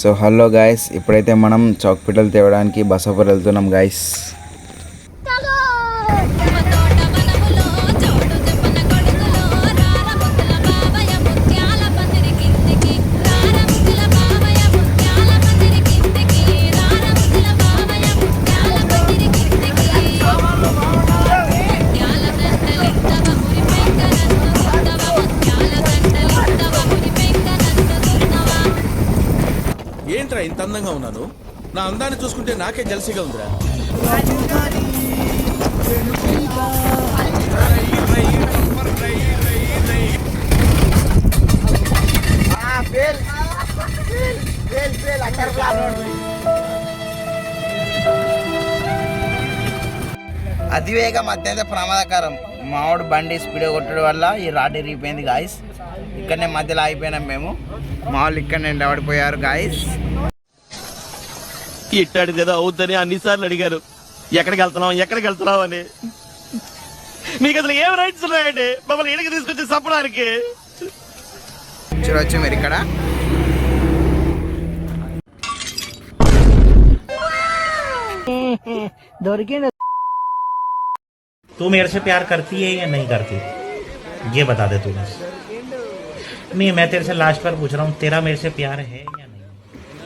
So hello guys ఇప్పుడైతే మనం చౌక్ పిట్టలు తేవడానికి బసాపూర్ వెళ్తున్నాం గాయస్ ఏంట్రా ఇంత అందంగా ఉన్నాను. నా అందాన్ని చూసుకుంటే నాకే జలసిగా ఉందిరా. అతివేగ అత్యంత ప్రమాదకరం. మామిడి బండి స్పీడ్ కొట్టడం వల్ల ఈ రాడ్ ఇరిగిపోయింది గాయస్ ఇక్కడనే మధ్యలో ఆగిపోయినాం మేము. మామూలు ఇక్కడనే నిలబడిపోయారు గాయస్ ఇట్టాడు కదా అవుద్దని అన్నిసార్లు అడిగారు ఎక్కడికి వెళ్తున్నాం ఎక్కడికి వెళ్తున్నాం అని మీకు అసలు ఏం రైట్స్ ఉన్నాయండి మమ్మల్ని ఇడికి తీసుకొచ్చి చంపడానికి చూడవచ్చు మీరు ఇక్కడ तू मेरे से प्यार करती है या नहीं करती ये बता दे तू बस नहीं मैं तेरे से लास्ट बार पूछ रहा हूँ तेरा मेरे से प्यार है या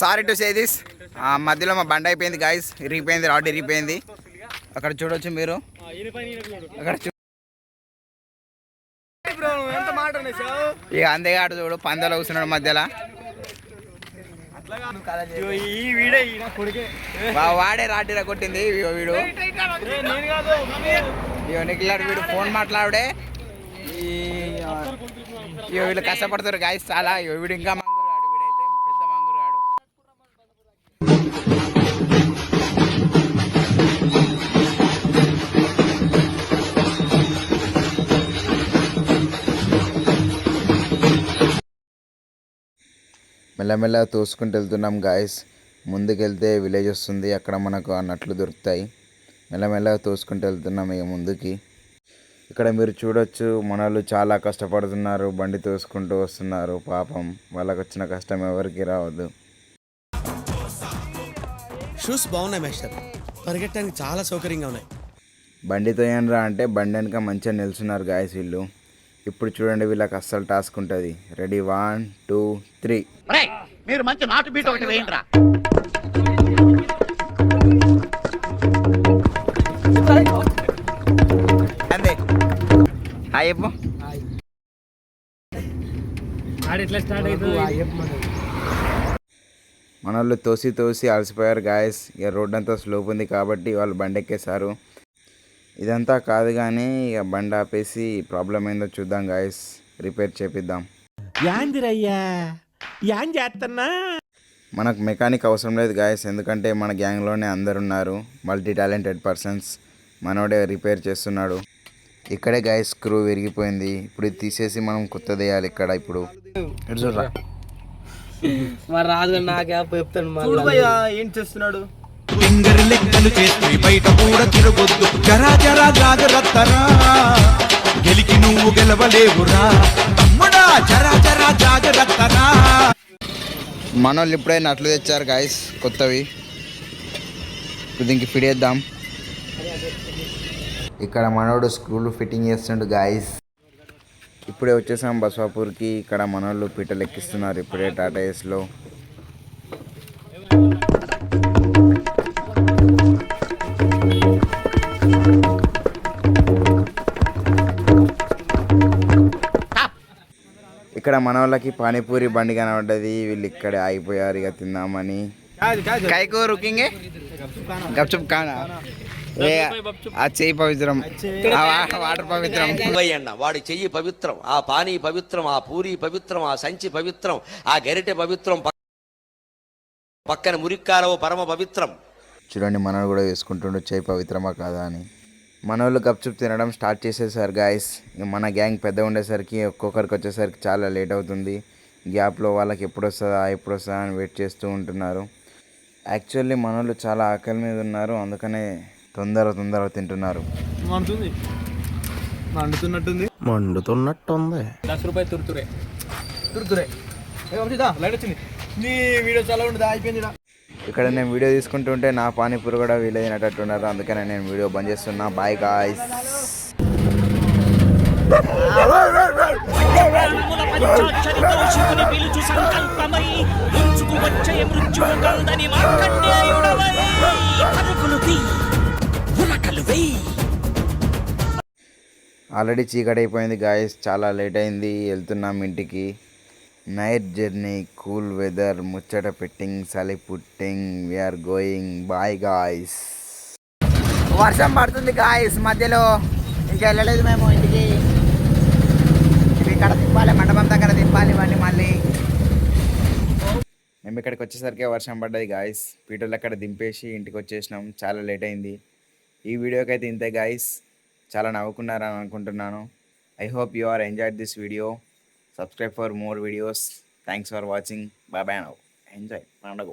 సారీ టు సే దిస్. మధ్యలో మా బండ అయిపోయింది గాయస్ ఇరిగిపోయింది రాడ్ ఇరిగిపోయింది. అక్కడ చూడొచ్చు మీరు. అక్కడ ఇక అందే ఆట చూడు పందాలు కూర్చున్నాడు మధ్యలో. వాడే రాటిరా కొట్టింది ఇగో వీడు. నిఖిలాడు వీడు ఫోన్ మాట్లాడే. ఈ- వీళ్ళు కష్టపడతారు గాయస్ చాలా. ఇగో వీడు ఇంకా మెల్లమెల్ల తోసుకుంటూ వెళ్తున్నాం గాయస్ ముందుకెళ్తే విలేజ్ వస్తుంది అక్కడ మనకు ఆ నట్లు దొరుకుతాయి. మెల్లమెల్ల తోసుకుంటూ వెళ్తున్నాం ఇక ముందుకి. ఇక్కడ మీరు చూడొచ్చు మనోళ్ళు చాలా కష్టపడుతున్నారు బండి తోసుకుంటూ వస్తున్నారు. పాపం వాళ్ళకి వచ్చిన కష్టం ఎవరికి రావద్దు. షూస్ బాగున్నాయి మాస్టర్ పరిగెట్టడానికి చాలా సౌకర్యంగా ఉన్నాయి. బండి తోయనరా అంటే బండి వెనక మంచిగా నిల్చున్నారు గాయస్ వీళ్ళు. ఇప్పుడు చూడండి వీళ్ళకి అస్సలు టాస్క్ ఉంటుంది. రెడీ వన్ టూ త్రీ మీరు మంచి నాటు బీట్ ఒకటి వేయండిరా. అంతే. మన వాళ్ళు తోసి తోసి అలసిపోయారు గాయస్ ఇక రోడ్ అంతా స్లోప్ ఉంది కాబట్టి వాళ్ళు బండి ఎక్కేశారు ఇదంతా కాదు కానీ ఇక బండి ఆపేసి ప్రాబ్లం ఏందో చూద్దాం గాయస్ రిపేర్ చేపిద్దాం. యాందిరయ్యా యాన్ చేస్తున్నా మనకు మెకానిక్ అవసరం లేదు గాయస్ ఎందుకంటే మన గ్యాంగ్లోనే అందరు ఉన్నారు మల్టీ టాలెంటెడ్ పర్సన్స్ మనోడే రిపేర్ చేస్తున్నాడు. ఇక్కడే గాయస్ స్క్రూ విరిగిపోయింది. ఇప్పుడు ఇది తీసేసి మనం కొత్తది వేయాలి ఇక్కడ ఇప్పుడు. చూడరా. మరి రాదు నాకే చెప్తాను ఏం చేస్తున్నాడు? ఫింగర్ లెక్కలు చేస్తే బయట కూడా తిరగొద్దు. జరా జరా జాగ్రత్తరా. గెలికి నువ్వు గెలవలేవురా. తమ్ముడా జరా జరా జాగ్రత్తరా. మన వాళ్ళు ఇప్పుడే తెచ్చారు గాయస్ కొత్తవి. ఇప్పుడు దీనికి ఫిట్ చేద్దాం. ఇక్కడ మనోడు స్క్రూలు ఫిట్టింగ్ చేస్తుండు గాయస్ ఇప్పుడే వచ్చేసాం బస్వాపూర్కి. ఇక్కడ మనోళ్ళు పీటలు ఎక్కిస్తున్నారు ఇప్పుడే టాటా ఏస్లో ఇక్కడ మన వాళ్ళకి పానీపూరి బండి కనబడ్డది. వీళ్ళు ఇక్కడే ఆగిపోయారు ఇక తిందామని. కైకు రుకింగే గప్చుప్ కానా? ఆ చేయి పవిత్రం. వాటర్ పవిత్రం. అన్న వాడి చెయ్యి పవిత్రం ఆ పానీ పవిత్రం ఆ పూరి పవిత్రం ఆ సంచి పవిత్రం ఆ గరిటె పవిత్రం పక్కన మురిక్కారవు పరమ పవిత్రం. చూడండి మనోడు కూడా వేసుకుంటుండు చేయి పవిత్రమా కాదా అని. మనోళ్ళు గప్చుప్ తినడం స్టార్ట్ చేసేసారు గాయస్ మన గ్యాంగ్ పెద్ద ఉండేసరికి ఒక్కొక్కరికి వచ్చేసరికి చాలా లేట్ అవుతుంది. గ్యాప్లో వాళ్ళకి ఎప్పుడు వస్తుందా ఎప్పుడు వస్తుందా అని వెయిట్ చేస్తూ ఉంటున్నారు. యాక్చువల్లీ మనోళ్ళు చాలా ఆకలి మీద ఉన్నారు. అందుకనే తొందర తొందర తింటున్నారు. మండుతుంది మండుతున్నట్టుంది. మండుతున్నట్టుంది. దశ రూపాయలు తురుతురే. తురుతురే. లైట్ వచ్చింది. నీ వీడియో చాలా ఉండదు అయిపోయింది ఇక్కడ నేను వీడియో తీసుకుంటుంటే నా పానీపూరి కూడా వీలైనట్టున్నారు అందుకనే నేను వీడియో బంద్ చేస్తున్నా. బాయ్ గాయస్ ఆల్రెడీ చీకటి అయిపోయింది గాయస్ చాలా లేట్ అయింది. వెళ్తున్నాం ఇంటికి. నైట్ జర్నీ కూల్ వెదర్ ముచ్చట పెట్టింగ్ చలి putting we are going bye guys వర్షం పడుతుంది గాయస్ మధ్యలో ఇంకా వెళ్ళలేదు మేము ఇంటికి. ఇవి ఇక్కడ తిప్పాలి మండపం దగ్గర తిప్పాలి ఇవన్నీ మళ్ళీ. మేము ఇక్కడికి వచ్చేసరికి వర్షం పడ్డది గాయస్ పీటర్లు అక్కడ దింపేసి ఇంటికి వచ్చేసినాం. చాలా లేట్ అయింది. ఈ వీడియోకి అయితే ఇంతే గాయస్ చాలా నవ్వుకున్నారని అనుకుంటున్నాను. I hope you are enjoyed this video subscribe for more videos thanks for watching బాబాయ్ నవ్ ఎంజాయ్ పండగ